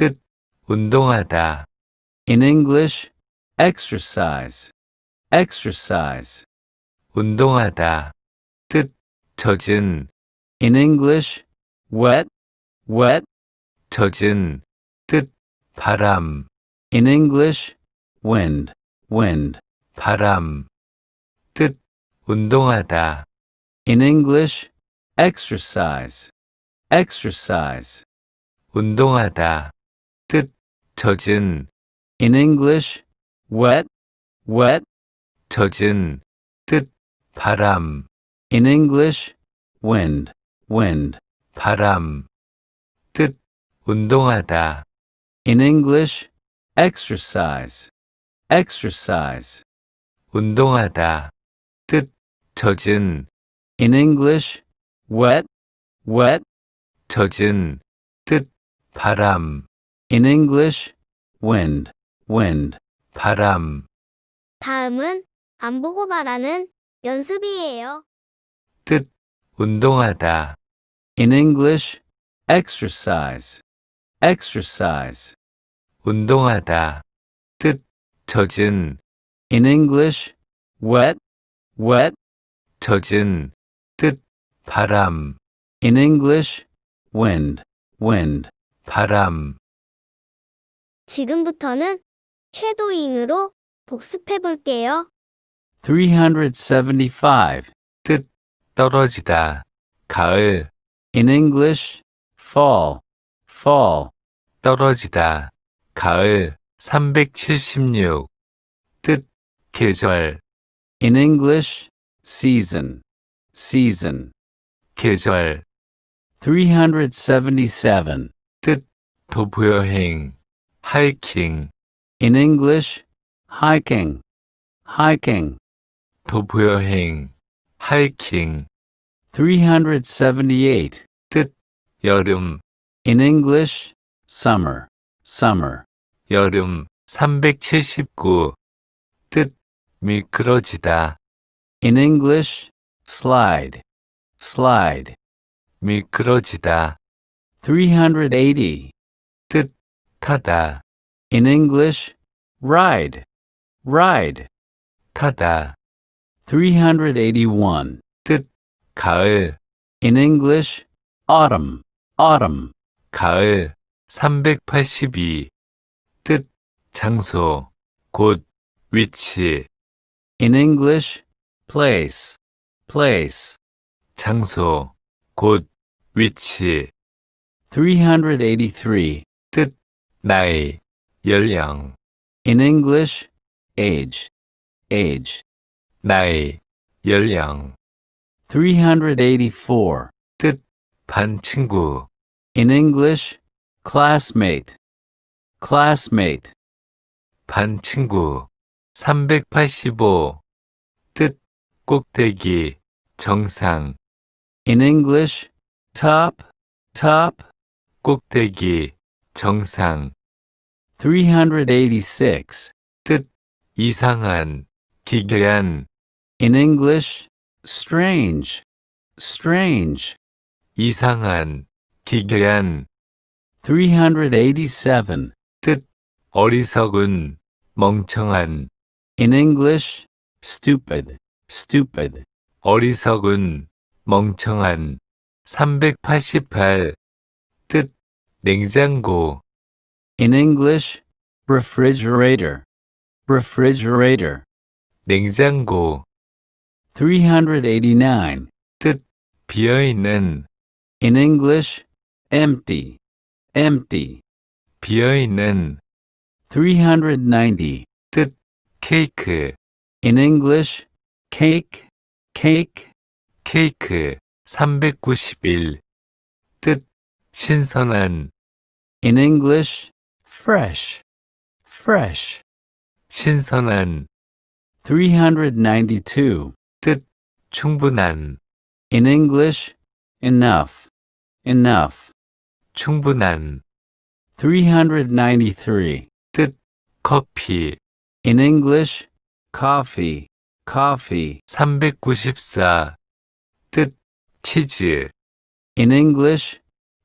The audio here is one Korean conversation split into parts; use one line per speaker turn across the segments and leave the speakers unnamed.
뜻 운동하다
In English, exercise, exercise.
운동하다 뜻 젖은
In English, wet, wet.
젖은 뜻 바람
In English, wind, wind.
바람 뜻 운동하다
In English, exercise, exercise.
운동하다 젖은
In English, wet, wet.
젖은 뜻 바람
In English, wind, wind.
바람 뜻 운동하다
In English, exercise, exercise.
운동하다 뜻 젖은
In English, wet, wet.
젖은 뜻 바람
In English, wind, wind,
바람.
다음은 안 보고 말하는 연습이에요.
뜻, 운동하다.
In English, exercise, exercise,
운동하다. 뜻, 젖은,
In English, wet, wet,
젖은. 뜻, 바람.
In English, wind, wind,
바람.
지금부터는 쉐도잉으로 복습해 볼게요.
375.
뜻, 떨어지다, 가을.
In English, fall, fall.
떨어지다, 가을. 376. 뜻, 계절.
In English, season, season.
계절.
377.
뜻, 도보여행. hiking.
In English, hiking, hiking.
도보여행, hiking.
378.
뜻, 여름.
In English, summer, summer.
여름 379. 뜻, 미끄러지다.
In English, slide, slide.
미끄러지다.
380.
Kata.
In English, ride, ride,
Kata.
381.
뜻, 가을.
In English, autumn, autumn,
가을. 382. 뜻, 장소, 곳, 위치.
In English, place, place.
장소, 곳, 위치.
383.
나이, 연령.
In English, age, age.
나이, 연령.
384.
뜻, 반 친구.
In English, classmate, classmate.
반 친구. 385. 뜻, 꼭대기, 정상.
In English, top, top.
꼭대기, 정상
386.
뜻 이상한 기괴한
In English, strange, strange.
이상한 기괴한
387.
뜻 어리석은 멍청한
In English, stupid, stupid.
어리석은 멍청한 388. 뜻 냉장고
In English, refrigerator, refrigerator.
냉장고
389.
뜻 비어 있는
In English, empty, empty.
비어 있는
390.
뜻 케이크
In English, cake, cake.
케이크 391. 뜻 신선한
In English, fresh, fresh.
신선한
392.
뜻 충분한
In English, enough, enough.
충분한
393.
뜻 커피
In English, coffee, coffee.
394. 뜻 치즈
In English,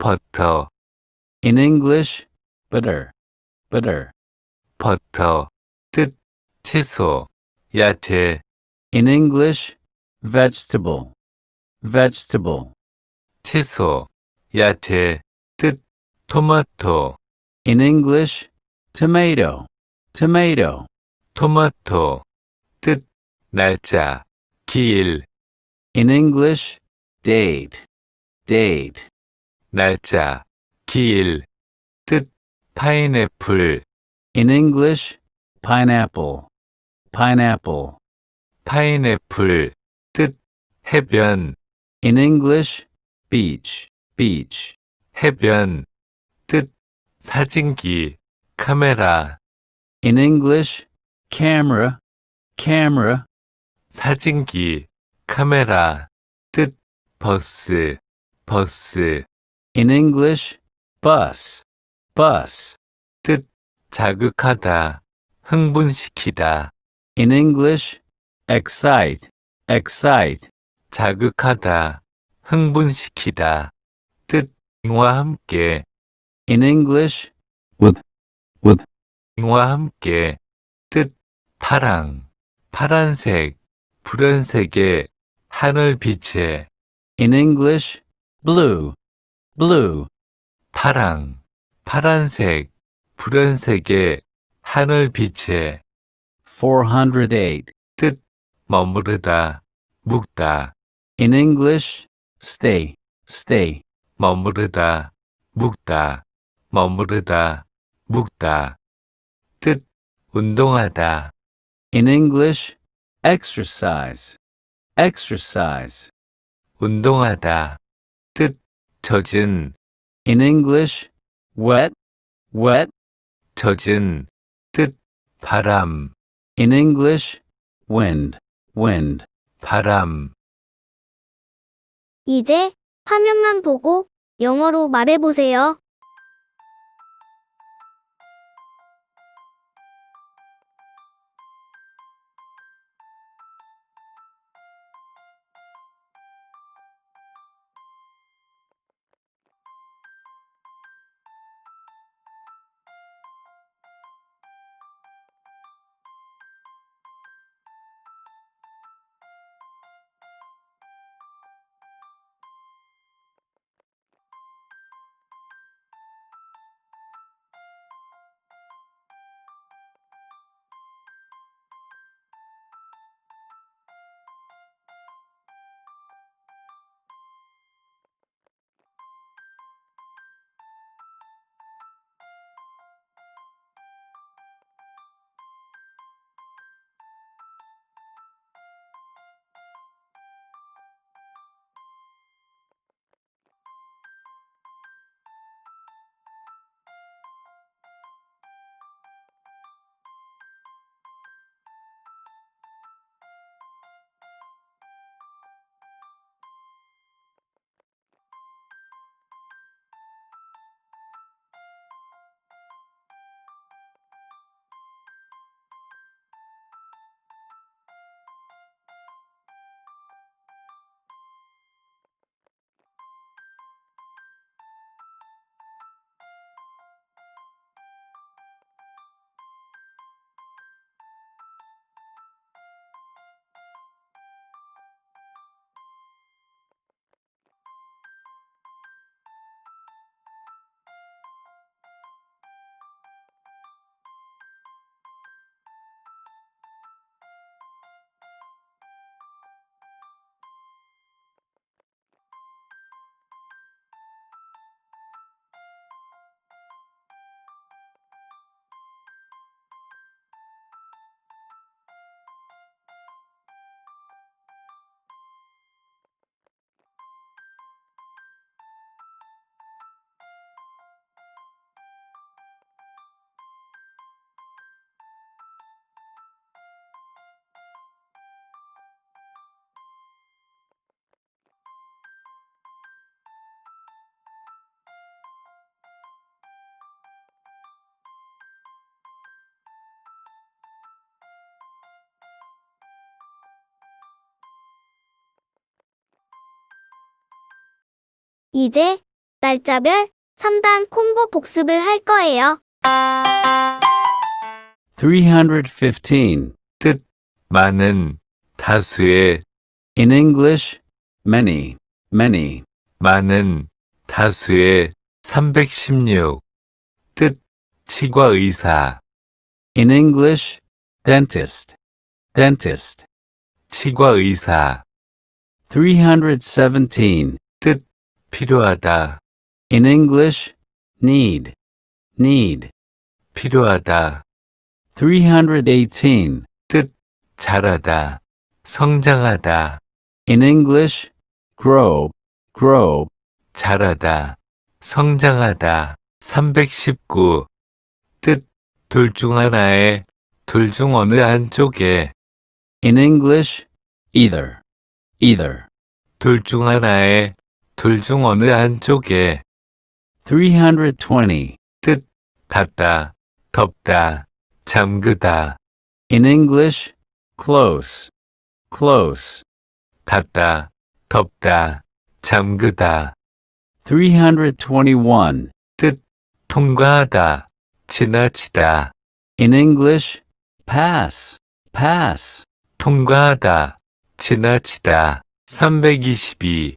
버터
In English, butter, butter.
버터 뜻 채소 야채
In English, vegetable, vegetable.
채소 야채 뜻 토마토
In English, tomato, tomato.
토마토 뜻 날짜 기일
In English, date, date.
날짜, 기일, 뜻, 파인애플.
In English, pineapple, pineapple.
파인애플, 뜻, 해변.
In English, beach, beach.
해변, 뜻, 사진기, 카메라.
In English, camera, camera.
사진기, 카메라, 뜻, 버스, 버스.
In English, bus, bus.
뜻, 자극하다, 흥분시키다.
In English, excite, excite.
자극하다, 흥분시키다. 뜻, 잉와 함께.
In English, with, with.
잉와 함께. 뜻, 파랑, 파란색, 푸른색의 하늘빛에.
In English, blue, blue
파랑 파란색 푸른색의 하늘빛에 408뜻 머무르다 묵다
In English stay stay
머무르다 묵다 머무르다 묵다 뜻 운동하다
In English exercise exercise
운동하다 젖은
in English wet wet
젖은 뜻 바람
in English wind wind
바람
이제 화면만 보고 영어로 말해보세요. 이제 날짜별 3단 콤보 복습을 할 거예요.
315.
뜻 많은 다수의
In English, many, many.
많은 다수의 316. 뜻 치과 의사
In English, dentist, dentist.
치과 의사
317.
뜻 필요하다.
In English, need, need.
필요하다.
318.
뜻, 자라다, 성장하다.
In English, grow, grow.
자라다, 성장하다. 319. 뜻, 둘 중 하나에, 둘 중 어느 한쪽에.
In English, either, either.
둘 중 하나에, 둘중 어느 한쪽에
320.
뜻, 닫다, 덮다, 잠그다.
In English, close, close,
닫다, 덮다, 잠그다.
321.
뜻, 통과하다, 지나치다.
In English, pass, pass,
통과하다, 지나치다. 322.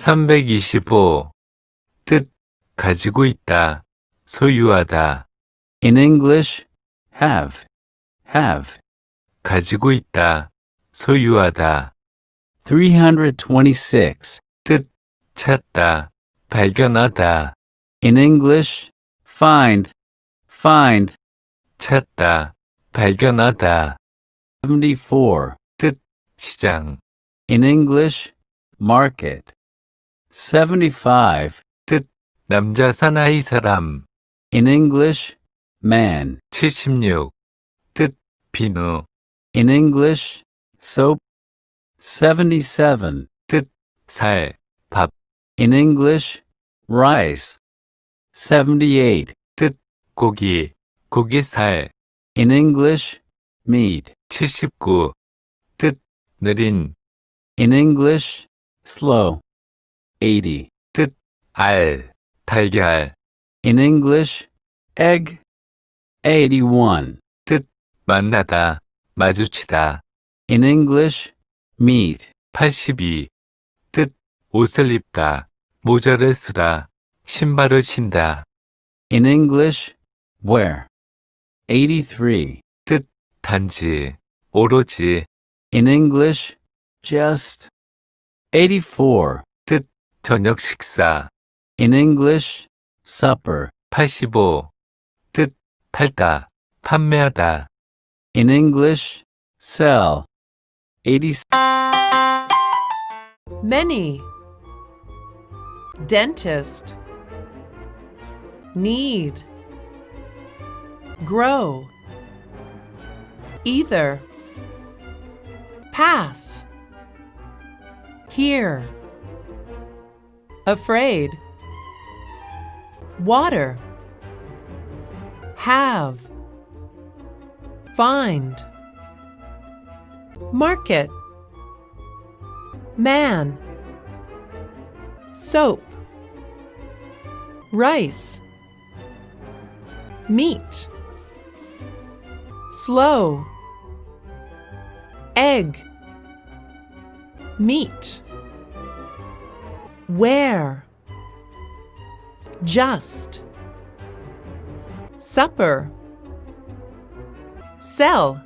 325. 뜻, 가지고 있다, 소유하다.
In English, have, have.
가지고 있다, 소유하다.
326.
뜻, 찾다, 발견하다.
In English, find, find.
찾다, 발견하다.
74.
뜻, 시장.
In English, market. 75.
뜻, 남자 사나이 사람.
In English, man.
76. 뜻, 비누.
In English, soap. 77.
뜻, 살, 밥.
In English, rice. 78.
뜻, 고기, 고기 살.
In English, meat.
79. 뜻, 느린.
In English, slow. 80.
뜻, 알, 달걀.
In English, egg. 81.
뜻, 만나다, 마주치다.
In English, meet.
82. 뜻, 옷을 입다, 모자를 쓰다, 신발을 신다.
In English, wear. 83.
뜻, 단지, 오로지.
In English, just. 84.
저녁 식사.
In English, supper.
85. 뜻, 팔다, 판매하다.
In English, sell. 80.
Many. Dentist. Need. Grow. Either. Pass. Here afraid, water, have, find, market, man, soap, rice, meat, slow, egg, meat. Where? Just. Supper. Sell.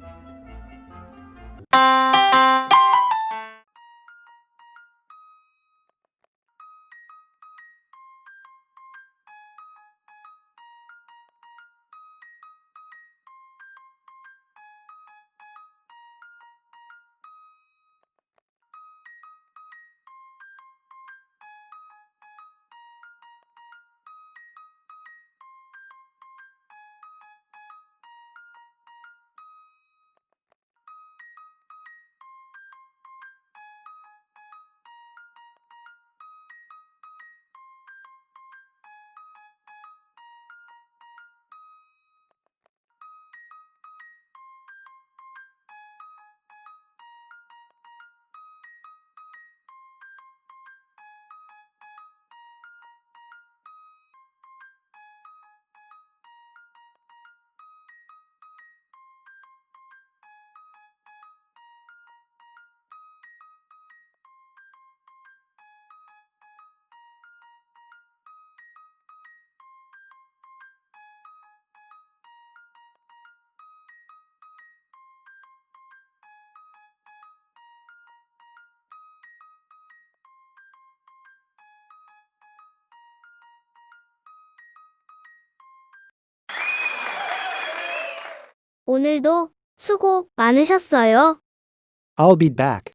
오늘도 수고 많으셨어요.
I'll be back.